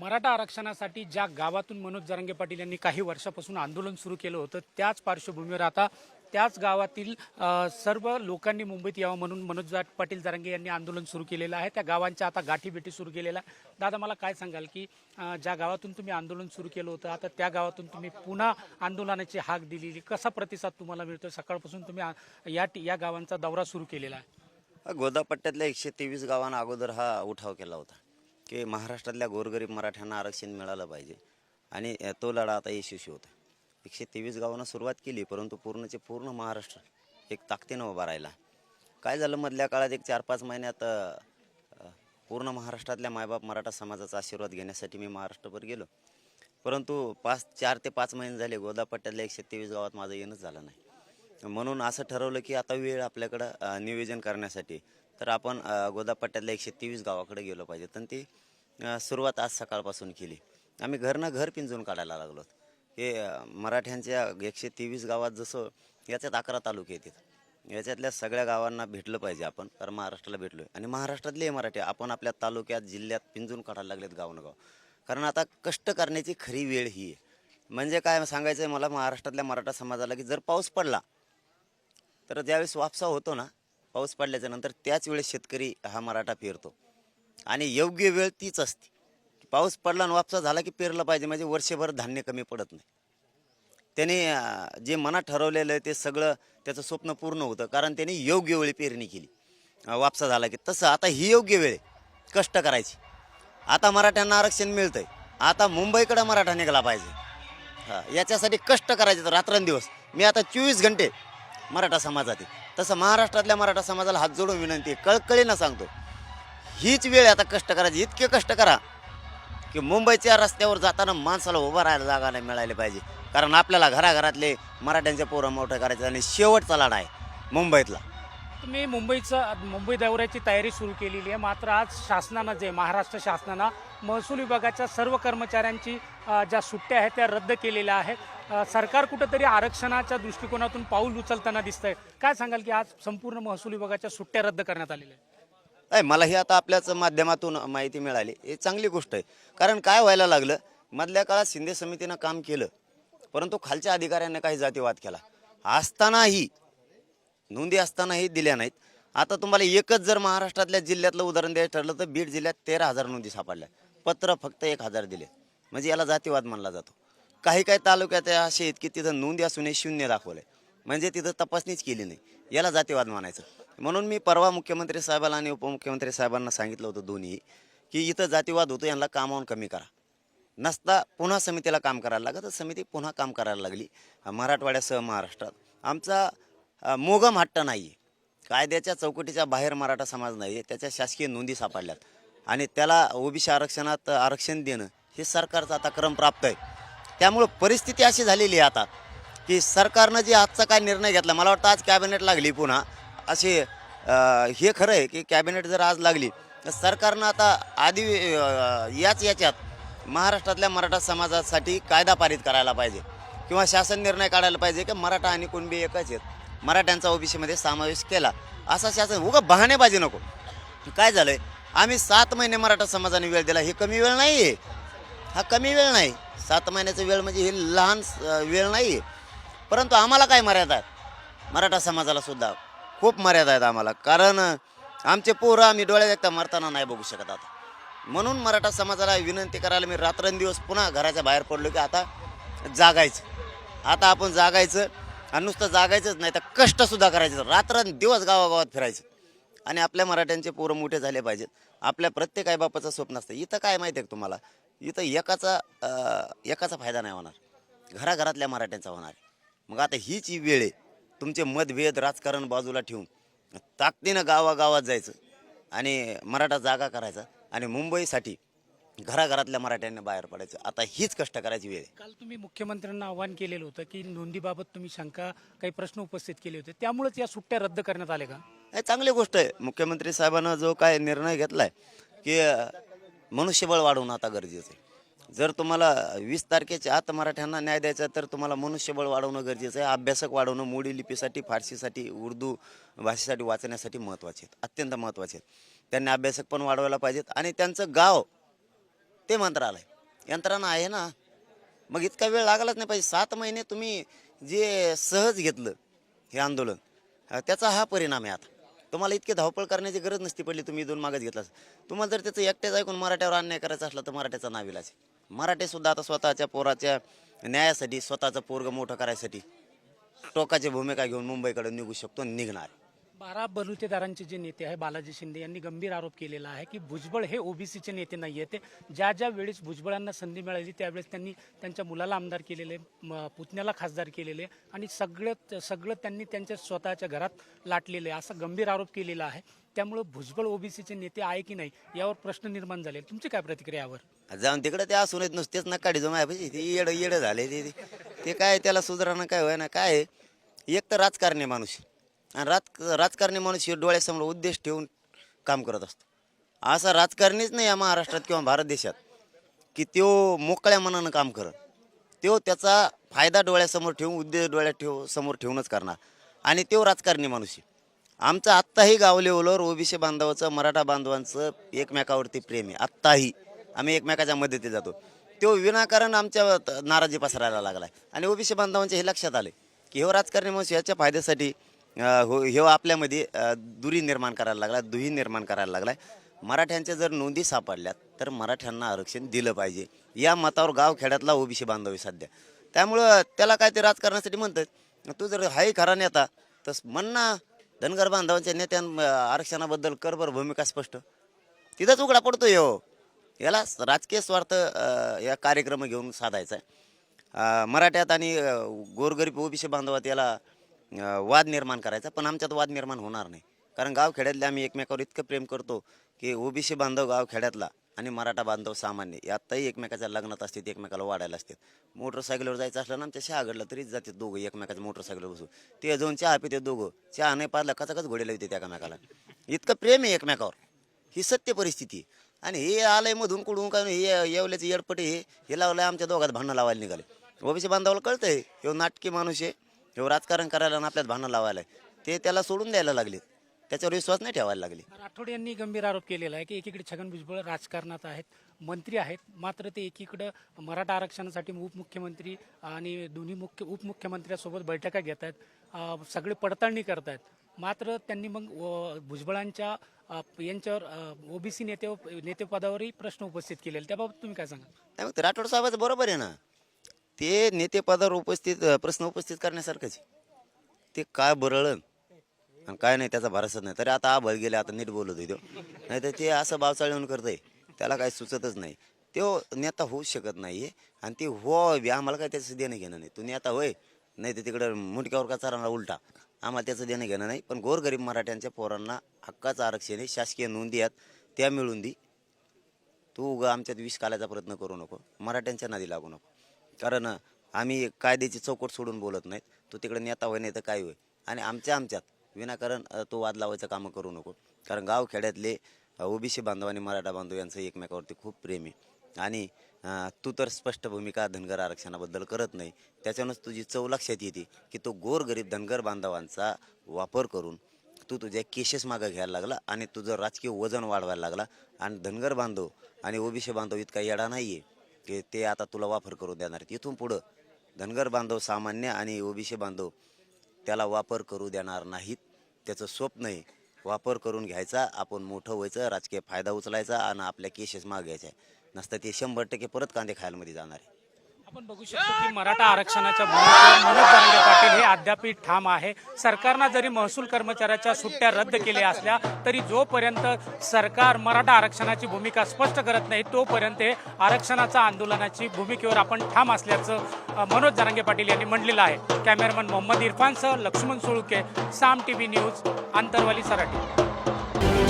मराठा आरक्षणासाठी ज्या गावातून मनोज जरांगे पाटील यांनी काही वर्षापासून आंदोलन सुरू केलं होतं त्याच पार्श्वभूमीवर आता त्याच गावातील सर्व लोकांनी मुंबईत यावं म्हणून मनोज पाटील जरांगे यांनी आंदोलन सुरू केलेलं आहे. त्या गावांच्या आता गाठीभेटी सुरू केलेल्या. दादा मला काय सांगाल की ज्या गावातून तुम्ही आंदोलन सुरू केलं होतं आता त्या गावातून तुम्ही पुन्हा आंदोलनाची हाक दिलेली. कसा प्रतिसाद तुम्हाला मिळतो सकाळपासून तुम्ही या या गावांचा दौरा सुरू केलेला आहे. गोदापट्ट्यातल्या एकशे तेवीस गावांना अगोदर हा उठाव केला होता. की महाराष्ट्रातल्या गोरगरीब मराठ्यांना आरक्षण मिळालं पाहिजे. आणि तो लढा आता यशस्वी होता एकशे तेवीस गावांना सुरुवात केली परंतु पूर्णचे पूर्ण महाराष्ट्र एक ताकदीनं उभा राहिला. काय झालं मधल्या काळात एक चार पाच महिन्यात पूर्ण महाराष्ट्रातल्या मायबाप मराठा समाजाचा आशीर्वाद घेण्यासाठी मी महाराष्ट्रभर गेलो. परंतु पाच चार ते पाच महिने झाले गोदापट्ट्यातल्या एकशे तेवीस गावात माझं येणंच झालं नाही. म्हणून असं ठरवलं की आता वेळ आपल्याकडं नियोजन करण्यासाठी तर आपण गोदापट्ट्यातल्या एकशे तेवीस गावाकडे गेलो पाहिजे. तर ती सुरुवात आज सकाळपासून केली. आम्ही घरनं घर पिंजून काढायला लागलो. हे मराठ्यांच्या एकशे तेवीस गावात जसं याच्यात अकरा तालुके येतात याच्यातल्या सगळ्या गावांना भेटलं पाहिजे आपण कारण महाराष्ट्राला भेटलोय. आणि महाराष्ट्रातले मराठी आपण आपल्या तालुक्यात जिल्ह्यात पिंजून काढायला लागलेत गावनगाव कारण आता कष्ट करण्याची खरी वेळ ही आहे. म्हणजे काय सांगायचं आहे मला महाराष्ट्रातल्या मराठा समाजाला की जर पाऊस पडला तर ज्यावेळेस वापसा होतो ना पाऊस पडल्याच्या नंतर त्याच वेळेस शेतकरी हा मराठा पेरतो आणि योग्य वेळ तीच असते. पाऊस पडला आणि वापसा झाला की पेरलं पाहिजे म्हणजे वर्षभर धान्य कमी पडत नाही. त्याने जे मनात ठरवलेलं आहे ते सगळं त्याचं स्वप्न पूर्ण होतं कारण त्याने योग्य वेळी पेरणी केली. वापसा झाला की तसं आता ही योग्य वेळ आहे कष्ट करायची. आता मराठ्यांना आरक्षण मिळतंय आता मुंबईकडं मराठा निघाला पाहिजे. हां याच्यासाठी कष्ट करायचे तर रात्रंदिवस. मी आता चोवीस घंटे मराठा समाजात आहे. तसं महाराष्ट्रातल्या मराठा समाजाला हात जोडून विनंती आहे कळकळीनं सांगतो. हीच वेळ आता कष्ट करायची इतके कष्ट करा की मुंबईच्या रस्त्यावर जाताना माणसाला उभं राहायला जागा नाही मिळाली पाहिजे. कारण आपल्याला घराघरातले मराठ्यांचे पोरं मोठं करायचं आणि शेवटचा लढा आहे मुंबईतला. तुम्ही मुंबईचं मुंबई दौऱ्याची तयारी सुरू केलेली आहे. मात्र आज शासनानं जे महाराष्ट्र शासनानं महसूल विभागाच्या सर्व कर्मचाऱ्यांची ज्या सुट्ट्या आहेत त्या रद्द केलेल्या आहेत. सरकार कुठंतरी आरक्षणाच्या दृष्टिकोनातून पाऊल उचलताना दिसतंय. काय सांगाल की आज संपूर्ण महसूल विभागाच्या सुट्ट्या रद्द करण्यात आलेल्या आहेत? नाही मला हे आता आपल्याच माध्यमातून माहिती मिळाली. हे चांगली गोष्ट आहे. कारण काय व्हायला लागलं मधल्या काळात शिंदे समितीनं काम केलं परंतु खालच्या अधिकाऱ्यांनी काही जातीवाद केला. असतानाही नोंदी असतानाही दिल्या नाहीत. आता तुम्हाला एकच जर महाराष्ट्रातल्या जिल्ह्यातलं उदाहरण द्यायचं ठरलं तर बीड जिल्ह्यात तेरा हजार नोंदी सापडल्या. पत्र फक्त एक हजार दिले. म्हणजे याला जातीवाद मानला जातो. काही काही तालुक्यात असे आहेत की तिथं नोंदी असूनही शून्य दाखवलं म्हणजे तिथं तपासणीच केली नाही. याला जातीवाद मानायचं. म्हणून मी परवा मुख्यमंत्री साहेबाला आणि उपमुख्यमंत्री साहेबांना सांगितलं होतं दोन्ही की इथं जातीवाद होतो यांना कामावून कमी करा. नसता पुन्हा समितीला काम करायला लागत तर समिती पुन्हा काम करायला लागली. मराठवाड्यासह महाराष्ट्रात. आमचा मोगम हट्ट नाही आहे कायद्याच्या चौकटीच्या बाहेर मराठा समाज नाही आहे त्याच्या शासकीय नोंदी सापडल्यात. आणि त्याला ओबीसी आरक्षणात आरक्षण देणं हे सरकारचा आता क्रम प्राप्त आहे. त्यामुळं परिस्थिती अशी झालेली आहे आता. की सरकारनं जे आजचा काय निर्णय घेतला मला वाटतं आज कॅबिनेट लागली पुन्हा. असे हे खरं आहे की कॅबिनेट जर आज लागली तर सरकारनं आता आधी याच याच्यात महाराष्ट्रातल्या मराठा समाजासाठी कायदा पारित करायला पाहिजे. किंवा शासन निर्णय काढायला पाहिजे की मराठा आणि कुणबी एकच आहेत. मराठ्यांचा ओबीसीमध्ये समावेश केला. असा शासन उगा बहाणेबाजी नको. काय झालं आहे आम्ही सात महिने मराठा समाजाने वेळ दिला. हे कमी वेळ नाही आहे हा कमी वेळ नाही. सात महिन्याचा वेळ म्हणजे हे लहान वेळ नाही आहे परंतु आम्हाला काय मर्यादा आहेत? मराठा समाजाला सुद्धा खूप मर्यादा आहेत आम्हाला. कारण आमचे पोरं आम्ही डोळ्यात एकदा मरताना नाही बघू शकत आता. म्हणून मराठा समाजाला विनंती करायला मी रात्रंदिवस पुन्हा घराच्या बाहेर पडलो की आता जागायचं. आता आपण जागायचं आणि नुसतं जागायचंच नाही तर कष्टसुद्धा करायचं. रात्रंदिवस गावागावात फिरायचं. आणि आपल्या मराठ्यांचे पोरं मोठे झाले पाहिजेत. आपल्या प्रत्येक आईबापाचं स्वप्न असतं. इथं काय माहिती आहे तुम्हाला? इथं एकाचा एकाचा फायदा नाही होणार. घराघरातल्या मराठ्यांचा होणार आहे. मग आता हीच वेळ आहे. तुमचे मतभेद राजकारण बाजूला ठेवून ताकदीनं गावागावात जायचं आणि मराठा जागा करायचा आणि मुंबईसाठी घराघरातल्या मराठ्यांना बाहेर पडायचं. आता हीच कष्ट करायची वेळ आहे. काल तुम्ही मुख्यमंत्र्यांना आव्हान केलेलं होतं की नोंदीबाबत तुम्ही शंका काही प्रश्न उपस्थित केले होते. त्यामुळेच या सुट्ट्या रद्द करण्यात आल्या का? हे चांगली गोष्ट आहे. मुख्यमंत्री साहेबांना जो काय निर्णय घेतलाय की मनुष्यबळ वाढवणं आता गरजेचं आहे. जर तुम्हाला वीस तारखेच्या आत मराठ्यांना न्याय द्यायचा तर तुम्हाला मनुष्यबळ वाढवणं गरजेचं आहे. अभ्यासक वाढवणं मोडी लिपीसाठी फारसीसाठी उर्दू भाषेसाठी वाचण्यासाठी महत्त्वाचे आहेत अत्यंत महत्त्वाचे आहेत. त्यांनी अभ्यासक पण वाढवायला पाहिजेत आणि त्यांचं गाव ते मंत्रालय यंत्रणा आहे ना. मग इतका वेळ लागलाच नाही पाहिजे. सात महिने तुम्ही जे सहज घेतलं हे आंदोलन त्याचा हा परिणाम आहे आता. तुम्हाला इतकी धावपळ करण्याची गरज नसती पडली तुम्ही दोन मागत घेतलास. तुम्हाला जर त्याचं एकट्याच ऐकून मराठ्यावर अन्याय करायचा असला तर मराठ्याचा नाविलाच आहे. मराठी सुद्धा आता स्वतःच्या पोराच्या न्यायासाठी स्वतःचं पोरग मोठं करायसाठी टोकाची भूमिका घेऊन मुंबईकडे निघू शकतो निघणार. बारा बलुतेदारांचे जे नेते आहे बालाजी शिंदे यांनी गंभीर आरोप केलेला आहे की भुजबळ हे ओबीसीचे नेते नाही ते ज्या ज्या वेळेस भुजबळांना संधी मिळाली त्यावेळेस त्यांनी त्यांच्या मुलाला आमदार केलेले म- पुतण्याला खासदार केलेले आणि सगळं सगळं त्यांनी त्यांच्या स्वतःच्या घरात लाटलेले असा गंभीर आरोप केलेला आहे. त्यामुळे भुजबळ ओबीसीचे नेते आहे की नाही यावर प्रश्न निर्माण झाले. तुमची काय प्रतिक्रिया यावर? जाऊन तिकडे ते असून येत नुसतेच नकाडी जो मायापाशी ते येडं येडं झाले ते. ते- काय त्याला सुधारणा काय होय ना काय? एक तर राजकारणी माणूस. आणि राज राजकारणी माणूस हे डोळ्यासमोर उद्देश ठेवून काम करत असतो. असा राजकारणीच नाही या महाराष्ट्रात किंवा भारत देशात की तो मोकळ्या मनानं काम करत. तो त्याचा फायदा डोळ्यासमोर ठेवून उद्देश डोळ्यात ठेव समोर ठेवूनच करणार. आणि तो राजकारणी माणूस आहे. आमचं आत्ताही गाव लेवलवर ओबीसी बांधवाचं मराठा बांधवांचं एकमेकावरती प्रेम आहे. आत्ताही आम्ही एकमेकाच्या मदतीत जातो. तो विनाकारण आमच्या नाराजी पसरायला लागला आणि ओबीसी बांधवांचे हे लक्षात आले की हो राजकारणी माणूस याच्या फायद्यासाठी अं, हो ह्यो आपल्यामध्ये दुरी निर्माण करायला लागला दुही निर्माण करायला लागलाय. मराठ्यांच्या जर नोंदी सापडल्यात तर मराठ्यांना आरक्षण दिलं पाहिजे. या मतावर गाव खेड्यातला ओबीसी बांधव आहे सध्या. त्यामुळं त्याला काय ते राजकारणासाठी म्हणतात तू जर हाही खरा नेता तर म्हण ना धनगर बांधवांच्या नेत्यां आरक्षणाबद्दल करभर भूमिका स्पष्ट. तिथंच उघडा पडतो हो. याला राजकीय स्वार्थ या कार्यक्रम घेऊन साधायचा आहे. मराठ्यात आणि अं, गोरगरीब ओबीसी बांधवात याला वाद निर्माण करायचा पण आमच्यात वाद निर्माण होणार नाही. कारण गावखेड्यातले आम्ही एकमेकावर इतकं प्रेम करतो की ओबीसी बांधव गावखेड्यातला आणि मराठा बांधव सामान्य यातही एकमेकाच्या लग्नात असतात एकमेकाला वाढायला असतात. मोटरसायकलवर जायचं असलं ना आमच्या शहागडला तरीच जातात दोघं एकमेकाच्या मोटरसायकलवर बसून. ते जाऊन चहा पिते दोघं चहा नाही पाजला कचाकच घोडेला येते एकमेकाला. इतकं प्रेम आहे एकमेकावर. ही सत्य परिस्थिती आणि हे आलंय मधून कुडून काय हे येवल्याचे येडपटे हे हे लावलंय आमच्या दोघात भांडणं लावायला निघाले. ओबीसी बांधवाला कळतंय हे नाटकी माणूस आहे. ह्यो राजकारण करायला आणि आपल्यात भांडणं लावायला. ते त्याला सोडून द्यायला लागले. त्याच्यावर विश्वास नाही ठेवायला लागले. राठोड यांनी गंभीर आरोप केलेला आहे की एकीकडे छगन भुजबळ राजकारणात आहेत मंत्री आहेत मात्र ते एकीकडं मराठा आरक्षणासाठी उपमुख्यमंत्री आणि दोन्ही मुख्य उपमुख्यमंत्र्यांसोबत बैठका घेत आहेत सगळे पडताळणी करत आहेत. मात्र त्यांनी मग भुजबळांच्या यांच्यावर ओबीसी नेते नेतेपदावरही प्रश्न उपस्थित केलेले त्याबाबत तुम्ही काय सांगा राठोड साहेबाचं बरोबर आहे ना. ते नेतेपदावर उपस्थित प्रश्न उपस्थित करण्यासारखंच आहे. ते काय बरळण आणि काय नाही त्याचा भरोसाच नाही. तरी आता आभळ गेले आता नीट बोलत होतो नाही तर ते असं बावचाळून करतंय. त्याला काही सुचतच नाही. तो नेता होऊच शकत नाही आणि ते हो बी आम्हाला काय त्याचं देणं घेणं नाही. तू नेता होय. नाही तर तिकडं मुटक्यावर का चालणार उलटा. आम्हाला त्याचं देणं घेणं नाही. पण गोरगरीब मराठ्यांच्या पोरांना हक्काचं आरक्षण आहे. शासकीय नोंदी आहेत. त्या मिळून दी. तू उगा आमच्यात विष कालायचा प्रयत्न करू नको. मराठ्यांच्या नादी लागू नको. कारण आम्ही कायद्याची चौकट सोडून बोलत नाहीत. तू तिकडे नेता होय नाही तर काय होय. आणि आमच्या आमच्यात विनाकारण तो वाद लावायचं कामं करू नको. कारण गाव खेड्यातले ओबीसी बांधव आणि मराठा बांधव यांचं एकमेकावरती खूप प्रेम आहे. आणि तू तर स्पष्ट भूमिका धनगर आरक्षणाबद्दल करत नाही. त्याच्यानंच तुझी चव लक्षात येते की तो गोरगरीब धनगर बांधवांचा वापर करून तू तुझ्या केसेस मागं घ्यायला लागला आणि तुझं राजकीय वजन वाढवायला लागला. आणि धनगर बांधव आणि ओबीसी बांधव इतका येडा नाही आहे की ते आता तुला वापर करून देणार तिथून पुढं धनगर बांधव सामान्य आणि ओबीसी बांधव त्याला वापर करू देणार नाहीत. त्याचं स्वप्न आहे वापर करून घ्यायचा आपण मोठं व्हायचं राजकीय फायदा उचलायचा आणि आपल्या केसेस माग घ्यायच्या. नसतं ते शंभर टक्के परत कांदे खायला जाणार आहे. आपण बघू शकतो की मराठा आरक्षणाच्या भूमिकेवर मनोज जरांगे पाटील हे अद्याप ठाम आहे. सरकारनं जरी महसूल कर्मचाऱ्याच्या सुट्ट्या रद्द केल्या असल्या तरी जोपर्यंत सरकार मराठा आरक्षणाची भूमिका स्पष्ट करत नाही तोपर्यंत हे आरक्षणाच्या आंदोलनाची भूमिकेवर आपण ठाम असल्याचं मनोज जरांगे पाटील यांनी म्हणलेलं आहे. कॅमेरामन मोहम्मद इरफानसह लक्ष्मण सोळुके साम टीव्ही न्यूज आंतरवाली सराठी.